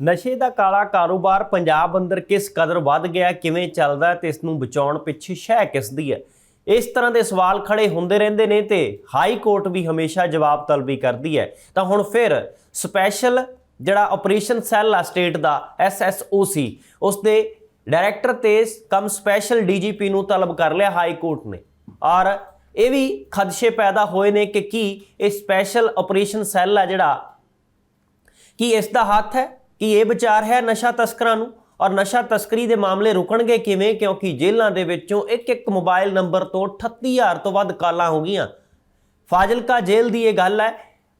ਨਸ਼ੇ ਦਾ ਕਾਲਾ ਕਾਰੋਬਾਰ ਪੰਜਾਬ ਅੰਦਰ ਕਿਸ ਕਦਰ ਵੱਧ ਗਿਆ, ਕਿਵੇਂ ਚੱਲਦਾ ਹੈ ਤੇ ਇਸ ਨੂੰ ਬਚਾਉਣ ਪਿੱਛੇ ਸ਼ਹਿ ਕਿਸ ਦੀ ਹੈ? ਇਸ ਤਰ੍ਹਾਂ ਦੇ ਸਵਾਲ ਖੜੇ ਹੁੰਦੇ ਰਹਿੰਦੇ ਨੇ ਤੇ ਹਾਈ ਕੋਰਟ ਵੀ ਹਮੇਸ਼ਾ ਜਵਾਬ ਤਲਬੀ ਕਰਦੀ ਹੈ। ਤਾਂ ਹੁਣ ਫਿਰ ਸਪੈਸ਼ਲ ਜਿਹੜਾ ਆਪਰੇਸ਼ਨ ਸੈੱਲ ਆ ਸਟੇਟ ਦਾ ਐਸਐਸਓਸੀ ਉਸ ਦੇ ਡਾਇਰੈਕਟਰ ਤੇ ਕਮ ਸਪੈਸ਼ਲ ਡੀਜੀਪੀ ਨੂੰ ਤਲਬ ਕਰ ਲਿਆ ਹਾਈ ਕੋਰਟ ਨੇ। ਔਰ ਇਹ ਵੀ ਖਦਸ਼ੇ ਪੈਦਾ ਹੋਏ ਨੇ ਕਿ ਕੀ ਇਹ ਸਪੈਸ਼ਲ ਆਪਰੇਸ਼ਨ ਸੈੱਲ ਆ ਜਿਹੜਾ, ਕੀ ਇਸ ਦਾ ਹੱਥ ਹੈ? ਕਿ ਇਹ ਵਿਚਾਰ ਹੈ ਨਸ਼ਾ ਤਸਕਰਾਂ ਨੂੰ? ਔਰ ਨਸ਼ਾ ਤਸਕਰੀ ਦੇ ਮਾਮਲੇ ਰੁਕਣਗੇ ਕਿਵੇਂ? ਕਿਉਂਕਿ ਜੇਲ੍ਹਾਂ ਦੇ ਵਿੱਚੋਂ ਇੱਕ ਇੱਕ ਮੋਬਾਈਲ ਨੰਬਰ ਤੋਂ 38000 ਤੋਂ ਵੱਧ ਕਾਲਾਂ ਹੋ ਗਈਆਂ। ਫਾਜ਼ਿਲਕਾ ਜੇਲ੍ਹ ਦੀ ਇਹ ਗੱਲ ਹੈ।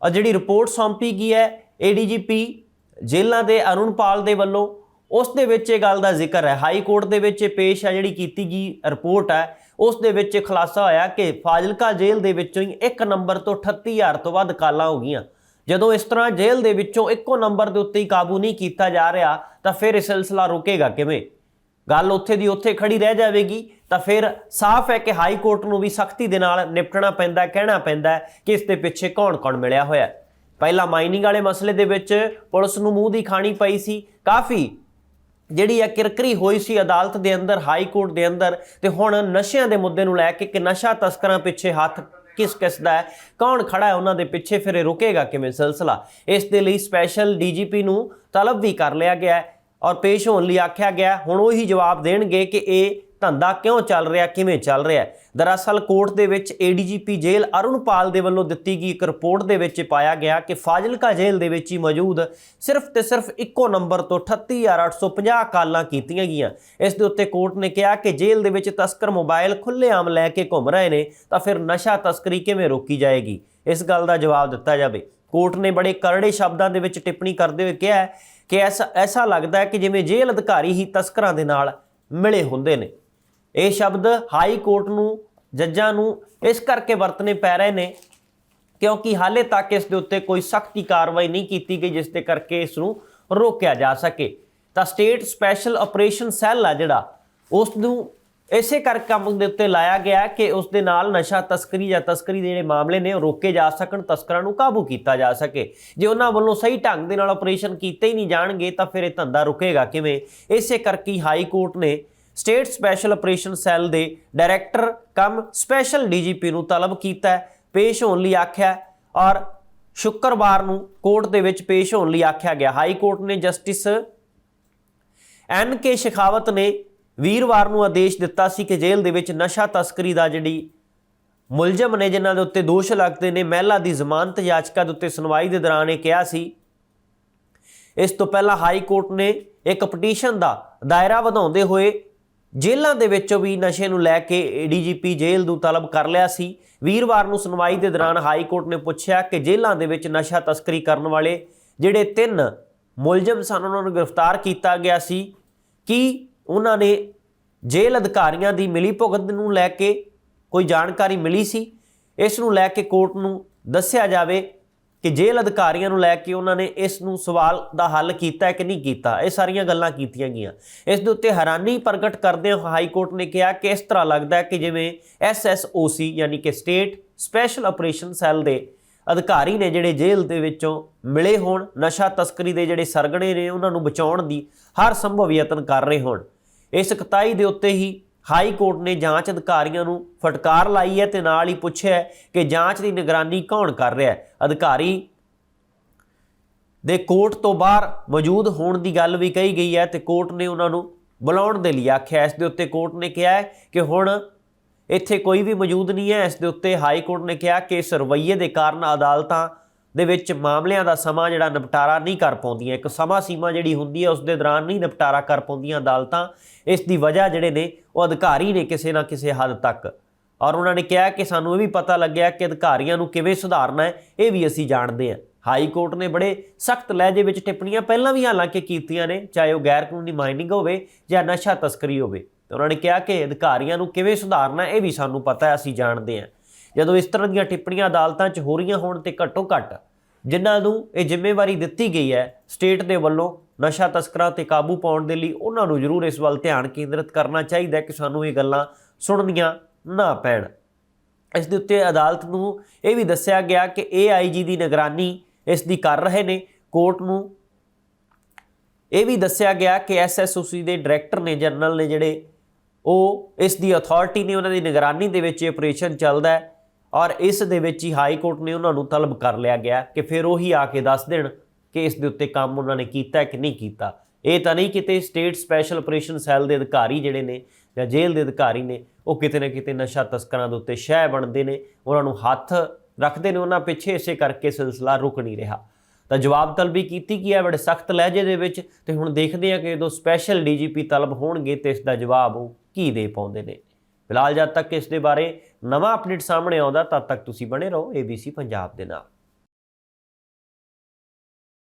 ਔਰ ਜਿਹੜੀ ਰਿਪੋਰਟ ਸੌਂਪੀ ਗਈ ਹੈ ਏਡੀਜੀਪੀ ਜੇਲ੍ਹਾਂ ਦੇ ਅਰੁਣਪਾਲ ਦੇ ਵੱਲੋਂ, ਉਸ ਦੇ ਵਿੱਚ ਇਹ ਗੱਲ ਦਾ ਜ਼ਿਕਰ ਹੈ। ਹਾਈ ਕੋਰਟ ਦੇ ਵਿੱਚ ਇਹ ਪੇਸ਼ ਹੈ, ਜਿਹੜੀ ਕੀਤੀ ਗਈ ਰਿਪੋਰਟ ਹੈ, ਉਸ ਦੇ ਵਿੱਚ ਇਹ ਖੁਲਾਸਾ ਹੋਇਆ ਕਿ ਫਾਜ਼ਿਲਕਾ ਜੇਲ੍ਹ ਦੇ ਵਿੱਚੋਂ ਹੀ ਇੱਕ ਨੰਬਰ ਤੋਂ 38000 ਤੋਂ ਵੱਧ ਕਾਲਾਂ ਹੋ ਗਈਆਂ। ਜਦੋਂ ਇਸ ਤਰ੍ਹਾਂ ਜੇਲ੍ਹ ਦੇ ਵਿੱਚੋਂ ਇੱਕੋ ਨੰਬਰ ਦੇ ਉੱਤੇ ਹੀ ਕਾਬੂ ਨਹੀਂ ਕੀਤਾ ਜਾ ਰਿਹਾ, ਤਾਂ ਫਿਰ ਇਹ ਸਿਲਸਿਲਾ ਰੁਕੇਗਾ ਕਿਵੇਂ? ਗੱਲ ਉੱਥੇ ਦੀ ਉੱਥੇ ਖੜੀ ਰਹਿ ਜਾਵੇਗੀ, ਤਾਂ ਫਿਰ ਸਾਫ਼ ਹੈ ਕਿ ਹਾਈ ਕੋਰਟ ਨੂੰ ਵੀ ਸਖਤੀ ਦੇ ਨਾਲ ਨਿਪਟਣਾ ਪੈਂਦਾ ਕਹਿਣਾ ਪੈਂਦਾ ਕਿ ਇਸ ਦੇ ਪਿੱਛੇ ਕੌਣ-ਕੌਣ ਮਿਲਿਆ ਹੋਇਆ ਹੈ। ਪਹਿਲਾਂ ਮਾਈਨਿੰਗ ਵਾਲੇ ਮਸਲੇ ਦੇ ਵਿੱਚ ਪੁਲਿਸ ਨੂੰ ਮੂੰਹ ਦੀ ਖਾਣੀ ਪਈ ਸੀ, ਕਾਫੀ ਜਿਹੜੀ ਆ ਕਿਰਕਰੀ ਹੋਈ ਸੀ ਅਦਾਲਤ ਦੇ ਅੰਦਰ, ਹਾਈ ਕੋਰਟ ਦੇ ਅੰਦਰ, ਤੇ ਹੁਣ ਨਸ਼ਿਆਂ ਦੇ ਮੁੱਦੇ ਨੂੰ ਲੈ ਕੇ ਕਿ ਨਸ਼ਾ ਤਸਕਰਾਂ ਪਿੱਛੇ ਹੱਥ ਕਿਸ ਕਿਸ ਦਾ ਹੈ? ਕੌਣ ਖੜਾ ਹੈ? ਉਹਨਾਂ ਦੇ ਪਿੱਛੇ ਫਿਰ ਇਹ ਰੁਕੇਗਾ ਕਿਵੇਂ ਸਿਲਸਿਲਾ? ਇਸ ਦੇ ਲਈ ਸਪੈਸ਼ਲ ਡੀਜੀਪੀ ਨੂੰ ਤਲਬ ਵੀ ਕਰ ਲਿਆ ਗਿਆ ਹੈ ਔਰ ਪੇਸ਼ ਹੋਣ ਲਈ ਆਖਿਆ ਗਿਆ ਹੁਣ ਉਹੀ ਜਵਾਬ ਦੇਣਗੇ ਕਿ ਇਹ ਧੰਦਾ ਕਿਉਂ ਚੱਲ ਰਿਹਾ, ਕਿਵੇਂ ਚੱਲ ਰਿਹਾ ਦਰਅਸਲ ਕੋਰਟ ਦੇ ਵਿੱਚ ਏਡੀਜੀਪੀ ਜੇਲ੍ਹ ਅਰੁਣਪਾਲ ਦੇ ਵੱਲੋਂ ਦਿੱਤੀ ਗਈ ਇੱਕ ਰਿਪੋਰਟ ਦੇ ਵਿੱਚ ਪਾਇਆ ਗਿਆ ਕਿ ਫਾਜ਼ਿਲਕਾ ਜੇਲ੍ਹ ਦੇ ਵਿੱਚ ਹੀ ਮੌਜੂਦ ਸਿਰਫ ਤੇ ਸਿਰਫ ਇੱਕੋ ਨੰਬਰ ਤੋਂ 38850 ਕਾਲਾਂ ਕੀਤੀਆਂ ਗਈਆਂ। ਇਸ ਦੇ ਉੱਤੇ ਕੋਰਟ ਨੇ ਕਿਹਾ ਕਿ ਜੇਲ੍ਹ ਦੇ ਵਿੱਚ ਤਸਕਰ ਮੋਬਾਈਲ ਖੁੱਲ੍ਹੇਆਮ ਲੈ ਕੇ ਘੁੰਮ ਰਹੇ ਨੇ, ਤਾਂ ਫਿਰ ਨਸ਼ਾ ਤਸਕਰੀ ਕਿਵੇਂ ਰੋਕੀ ਜਾਏਗੀ? ਇਸ ਗੱਲ ਦਾ ਜਵਾਬ ਦਿੱਤਾ ਜਾਵੇ। ਕੋਰਟ ਨੇ ਬੜੇ ਕਰੜੇ ਸ਼ਬਦਾਂ ਦੇ ਵਿੱਚ ਟਿੱਪਣੀ ਕਰਦੇ ਹੋਏ ਕਿਹਾ ਕਿ ਐਸਾ ਐਸਾ ਲੱਗਦਾ ਹੈ ਕਿ ਜਿਵੇਂ ਜੇਲ੍ਹ ਅਧਿਕਾਰੀ ਹੀ ਤਸਕਰਾਂ ਦੇ ਨਾਲ ਮਿਲੇ ਹੁੰਦੇ ਨੇ। ਇਹ ਸ਼ਬਦ ਹਾਈ ਕੋਰਟ ਨੂੰ, ਜੱਜਾਂ ਨੂੰ ਇਸ ਕਰਕੇ ਵਰਤਨੇ ਪੈ ਰਹੇ ਨੇ ਕਿਉਂਕਿ ਹਾਲੇ ਤੱਕ ਇਸ ਦੇ ਉੱਤੇ ਕੋਈ ਸਖਤੀ ਕਾਰਵਾਈ ਨਹੀਂ ਕੀਤੀ ਗਈ ਜਿਸ ਦੇ ਕਰਕੇ ਇਸ ਨੂੰ ਰੋਕਿਆ ਜਾ ਸਕੇ। ਤਾਂ ਸਟੇਟ ਸਪੈਸ਼ਲ ਆਪਰੇਸ਼ਨ ਸੈੱਲ ਆ ਜਿਹੜਾ, ਉਸ ਨੂੰ ਇਸੇ ਕਰ ਕੰਮ ਦੇ ਉੱਤੇ ਲਾਇਆ ਗਿਆ ਕਿ ਉਸ ਦੇ ਨਾਲ ਨਸ਼ਾ ਤਸਕਰੀ ਜਾਂ ਤਸਕਰੀ ਦੇ ਜਿਹੜੇ ਮਾਮਲੇ ਨੇ ਉਹ ਰੋਕੇ ਜਾ ਸਕਣ, ਤਸਕਰਾਂ ਨੂੰ ਕਾਬੂ ਕੀਤਾ ਜਾ ਸਕੇ। ਜੇ ਉਹਨਾਂ ਵੱਲੋਂ ਸਹੀ ਢੰਗ ਦੇ ਨਾਲ ਆਪਰੇਸ਼ਨ ਕੀਤੇ ਹੀ ਨਹੀਂ ਜਾਣਗੇ ਤਾਂ ਫਿਰ ਇਹ ਧੰਦਾ ਰੁਕੇਗਾ ਕਿਵੇਂ? ਇਸੇ ਕਰਕੇ ਹਾਈ ਕੋਰਟ ਨੇ ਸਟੇਟ ਸਪੈਸ਼ਲ ਆਪਰੇਸ਼ਨ ਸੈੱਲ ਦੇ ਡਾਇਰੈਕਟਰ ਕਮ ਸਪੈਸ਼ਲ ਡੀਜੀਪੀ ਨੂੰ ਤਲਬ ਕੀਤਾ ਪੇਸ਼ ਹੋਣ ਲਈ ਆਖਿਆ ਔਰ ਸ਼ੁੱਕਰਵਾਰ ਨੂੰ ਕੋਰਟ ਦੇ ਵਿੱਚ ਪੇਸ਼ ਹੋਣ ਲਈ ਆਖਿਆ ਗਿਆ। ਹਾਈ ਕੋਰਟ ਨੇ ਜਸਟਿਸ ਐਨ ਕੇ ਸ਼ਿਖਾਵਤ ਨੇ ਵੀਰਵਾਰ ਨੂੰ ਆਦੇਸ਼ ਦਿੱਤਾ ਸੀ ਕਿ ਜੇਲ੍ਹ ਦੇ ਵਿੱਚ ਨਸ਼ਾ ਤਸਕਰੀ ਦਾ ਜਿਹੜੀ ਮੁਲਜ਼ਮ ਨੇ, ਜਿਨ੍ਹਾਂ ਦੇ ਉੱਤੇ ਦੋਸ਼ ਲੱਗਦੇ ਨੇ, ਮਹਿਲਾ ਦੀ ਜ਼ਮਾਨਤ ਯਾਚਕਾ ਦੇ ਉੱਤੇ ਸੁਣਵਾਈ ਦੇ ਦੌਰਾਨ ਇਹ ਕਿਹਾ ਸੀ। ਇਸ ਤੋਂ ਪਹਿਲਾਂ ਹਾਈ ਕੋਰਟ ਨੇ ਇੱਕ ਪਟੀਸ਼ਨ ਦਾ ਦਾਇਰਾ ਵਧਾਉਂਦੇ ਹੋਏ ਜੇਲ੍ਹਾਂ ਦੇ ਵਿੱਚੋਂ ਵੀ ਨਸ਼ੇ ਨੂੰ ਲੈ ਕੇ ਡੀਜੀਪੀ ਜੇਲ੍ਹ ਨੂੰ ਤਲਬ ਕਰ ਲਿਆ ਸੀ। ਵੀਰਵਾਰ ਨੂੰ ਸੁਣਵਾਈ ਦੇ ਦੌਰਾਨ ਹਾਈ ਕੋਰਟ ਨੇ ਪੁੱਛਿਆ ਕਿ ਜੇਲ੍ਹਾਂ ਦੇ ਵਿੱਚ ਨਸ਼ਾ ਤਸਕਰੀ ਕਰਨ ਵਾਲੇ ਜਿਹੜੇ ਤਿੰਨ ਮੁਲਜ਼ਮ ਸਨ, ਉਹਨਾਂ ਨੂੰ ਗ੍ਰਿਫਤਾਰ ਕੀਤਾ ਗਿਆ ਸੀ। ਕਿ ਉਹਨਾਂ ਨੇ ਜੇਲ੍ਹ ਅਧਿਕਾਰੀਆਂ ਦੀ ਮਿਲੀ ਭੁਗਤ ਨੂੰ ਲੈ ਕੇ ਕੋਈ ਜਾਣਕਾਰੀ ਮਿਲੀ ਸੀ? ਇਸ ਨੂੰ ਲੈ ਕੇ ਕੋਰਟ ਨੂੰ ਦੱਸਿਆ ਜਾਵੇ ਕਿ ਜੇਲ੍ਹ ਅਧਿਕਾਰੀਆਂ ਨੂੰ ਲੈ ਕੇ ਉਹਨਾਂ ਨੇ ਇਸ ਨੂੰ ਸਵਾਲ ਦਾ ਹੱਲ ਕੀਤਾ ਹੈ ਕਿ ਨਹੀਂ ਕੀਤਾ? ਇਹ ਸਾਰੀਆਂ ਗੱਲਾਂ ਕੀਤੀਆਂ ਗਈਆਂ। ਇਸ ਦੇ ਉੱਤੇ ਹੈਰਾਨੀ ਪ੍ਰਗਟ ਕਰਦਿਆਂ ਹਾਈ ਕੋਰਟ ਨੇ ਕਿਹਾ ਕਿ ਇਸ ਤਰ੍ਹਾਂ ਲੱਗਦਾ ਹੈ ਕਿ ਜਿਵੇਂ ਐਸਐਸਓਸੀ ਯਾਨੀ ਕਿ ਸਟੇਟ ਸਪੈਸ਼ਲ ਆਪਰੇਸ਼ਨ ਸੈੱਲ ਦੇ ਅਧਿਕਾਰੀ ਨੇ ਜਿਹੜੇ ਜੇਲ੍ਹ ਦੇ ਵਿੱਚੋਂ ਮਿਲੇ ਹੋਣ, ਨਸ਼ਾ ਤਸਕਰੀ ਦੇ ਜਿਹੜੇ ਸਰਗਣੇ ਨੇ ਉਹਨਾਂ ਨੂੰ ਬਚਾਉਣ ਦੀ ਹਰ ਸੰਭਵ ਯਤਨ ਕਰ ਰਹੇ ਹੋਣ। ਇਸ ਕਤਾਈ ਦੇ ਉੱਤੇ ਹੀ ਹਾਈ ਕੋਰਟ ਨੇ ਜਾਂਚ ਅਧਿਕਾਰੀਆਂ ਨੂੰ ਫਟਕਾਰ ਲਾਈ ਹੈ ਤੇ ਨਾਲ ਹੀ ਪੁੱਛਿਆ ਕਿ ਜਾਂਚ ਦੀ ਨਿਗਰਾਨੀ ਕੌਣ ਕਰ ਰਿਹਾ ਹੈ। ਅਧਿਕਾਰੀ ਦੇ ਕੋਰਟ ਤੋਂ ਬਾਹਰ ਮੌਜੂਦ ਹੋਣ ਦੀ ਗੱਲ ਵੀ ਕਹੀ ਗਈ ਹੈ ਤੇ ਕੋਰਟ ਨੇ ਉਹਨਾਂ ਨੂੰ ਬੁਲਾਉਣ ਦੇ ਲਈ ਆਖਿਆ। ਇਸ ਦੇ ਉੱਤੇ ਕੋਰਟ ਨੇ ਕਿਹਾ ਹੈ ਕਿ ਹੁਣ ਇੱਥੇ ਕੋਈ ਵੀ ਮੌਜੂਦ ਨਹੀਂ ਹੈ। ਇਸ ਦੇ ਉੱਤੇ ਹਾਈ ਕੋਰਟ ਨੇ ਕਿਹਾ ਕਿ ਇਸ ਰਵੱਈਏ ਦੇ ਕਾਰਨ ਅਦਾਲਤਾਂ ਦੇ ਵਿੱਚ ਮਾਮਲਿਆਂ ਦਾ ਸਮਾਂ ਜਿਹੜਾ ਨਿਪਟਾਰਾ ਨਹੀਂ ਕਰ ਪਾਉਂਦੀਆਂ। ਇੱਕ ਸਮਾਂ ਸੀਮਾ ਜਿਹੜੀ ਹੁੰਦੀ ਹੈ, ਉਸ ਦੇ ਦੌਰਾਨ ਨਹੀਂ ਨਿਪਟਾਰਾ ਕਰ ਪਾਉਂਦੀਆਂ ਅਦਾਲਤਾਂ। ਇਸ ਦੀ ਵਜ੍ਹਾ ਜਿਹੜੇ ਨੇ, ਉਹ ਅਧਿਕਾਰੀ ਨੇ ਕਿਸੇ ਨਾ ਕਿਸੇ ਹੱਦ ਤੱਕ। ਔਰ ਉਹਨਾਂ ਨੇ ਕਿਹਾ ਕਿ ਸਾਨੂੰ ਇਹ ਵੀ ਪਤਾ ਲੱਗਿਆ ਕਿ ਅਧਿਕਾਰੀਆਂ ਨੂੰ ਕਿਵੇਂ ਸੁਧਾਰਨਾ ਹੈ, ਇਹ ਵੀ ਅਸੀਂ ਜਾਣਦੇ ਹਾਂ। ਹਾਈ ਕੋਰਟ ਨੇ ਬੜੇ ਸਖਤ ਲਹਿਜੇ ਵਿੱਚ ਟਿੱਪਣੀਆਂ ਪਹਿਲਾਂ ਵੀ ਹਾਲਾਂਕਿ ਕੀਤੀਆਂ ਨੇ, ਚਾਹੇ ਉਹ ਗੈਰ ਕਾਨੂੰਨੀ ਮਾਈਨਿੰਗ ਹੋਵੇ ਜਾਂ ਨਸ਼ਾ ਤਸਕਰੀ ਹੋਵੇ। ਤੇ ਉਹਨਾਂ ਨੇ ਕਿਹਾ ਕਿ ਅਧਿਕਾਰੀਆਂ ਨੂੰ ਕਿਵੇਂ ਸੁਧਾਰਨਾ ਇਹ ਵੀ ਸਾਨੂੰ ਪਤਾ ਹੈ, ਅਸੀਂ ਜਾਣਦੇ ਹਾਂ। ਜਦੋਂ ਇਸ ਤਰ੍ਹਾਂ ਦੀਆਂ ਟਿੱਪਣੀਆਂ ਅਦਾਲਤਾਂ 'ਚ ਹੋ ਰਹੀਆਂ ਹੋਣ ਤੇ ਘੱਟੋ ਘੱਟ ਜਿਨ੍ਹਾਂ ਨੂੰ ਇਹ ਜ਼ਿੰਮੇਵਾਰੀ ਦਿੱਤੀ ਗਈ ਹੈ, ਸਟੇਟ ਦੇ ਵੱਲੋਂ ਨਸ਼ਾ ਤਸਕਰਾਂ ਤੇ ਕਾਬੂ ਪਾਉਣ ਦੇ ਲਈ ਉਹਨਾਂ ਨੂੰ ਜ਼ਰੂਰ ਇਸ ਵੱਲ ਧਿਆਨ ਕੇਂਦਰਿਤ ਕਰਨਾ ਚਾਹੀਦਾ ਹੈ ਕਿ ਸਾਨੂੰ ਇਹ ਗੱਲਾਂ ਸੁਣਨੀਆਂ ਨਾ ਪੈਣ। ਇਸ ਦੇ ਉੱਤੇ ਅਦਾਲਤ ਨੂੰ ਇਹ ਵੀ ਦੱਸਿਆ ਗਿਆ ਕਿ ਏਆਈਜੀ ਦੀ ਨਿਗਰਾਨੀ ਇਸ ਦੀ ਕਰ ਰਹੇ ਨੇ। ਕੋਰਟ ਨੂੰ ਇਹ ਵੀ ਦੱਸਿਆ ਗਿਆ ਕਿ ਐਸਐਸਓਸੀ ਦੇ ਡਾਇਰੈਕਟਰ ਨੇ, ਜਨਰਲ ਨੇ ਜਿਹੜੇ ਉਹ ਇਸ ਦੀ ਅਥਾਰਟੀ ਨੇ, ਉਹਨਾਂ ਦੀ ਨਿਗਰਾਨੀ ਦੇ ਵਿੱਚ ਇਹ ਆਪਰੇਸ਼ਨ ਚੱਲਦਾ ਹੈ। ਔਰ ਇਸ ਦੇ ਵਿੱਚ ਹੀ ਹਾਈ ਕੋਰਟ ਨੇ ਉਹਨਾਂ ਨੂੰ ਤਲਬ ਕਰ ਲਿਆ ਗਿਆ ਕਿ ਫਿਰ ਉਹੀ ਆ ਕੇ ਦੱਸ ਦੇਣ ਕਿ ਇਸ ਦੇ ਉੱਤੇ ਕੰਮ ਉਹਨਾਂ ਨੇ ਕੀਤਾ ਕਿ ਨਹੀਂ ਕੀਤਾ। ਇਹ ਤਾਂ ਨਹੀਂ ਕਿਤੇ ਸਟੇਟ ਸਪੈਸ਼ਲ ਆਪਰੇਸ਼ਨ ਸੈੱਲ ਦੇ ਅਧਿਕਾਰੀ ਜਿਹੜੇ ਨੇ ਜਾਂ ਜੇਲ੍ਹ ਦੇ ਅਧਿਕਾਰੀ ਨੇ, ਉਹ ਕਿਤੇ ਨਾ ਕਿਤੇ ਨਸ਼ਾ ਤਸਕਰਾਂ ਦੇ ਉੱਤੇ ਸ਼ਹਿ ਬਣਦੇ ਨੇ, ਉਹਨਾਂ ਨੂੰ ਹੱਥ ਰੱਖਦੇ ਨੇ, ਉਹਨਾਂ ਪਿੱਛੇ ਇਸੇ ਕਰਕੇ ਸਿਲਸਿਲਾ ਰੁਕ ਨਹੀਂ ਰਿਹਾ। ਤਾਂ ਜਵਾਬ ਤਲਬੀ ਕੀਤੀ ਕੀ ਹੈ? ਬੜੇ ਸਖਤ ਲਹਿਜੇ ਦੇ ਵਿੱਚ ਤੇ ਹੁਣ ਦੇਖਦੇ ਹਾਂ ਕਿ ਜਦੋਂ ਸਪੈਸ਼ਲ ਡੀਜੀਪੀ ਤਲਬ ਹੋਣਗੇ ਤੇ ਇਸ ਦਾ ਜਵਾਬ ਉਹ ਕੀ ਦੇ ਪਾਉਂਦੇ ਨੇ। ਫਿਲਹਾਲ ਜਦ ਤੱਕ ਇਸ ਦੇ ਬਾਰੇ ਨਵਾਂ ਅਪਡੇਟ ਸਾਹਮਣੇ ਆਉਂਦਾ, ਤਦ ਤੱਕ ਤੁਸੀਂ ਬਣੇ ਰਹੋ ABC ਪੰਜਾਬ ਦੇ ਨਾਲ।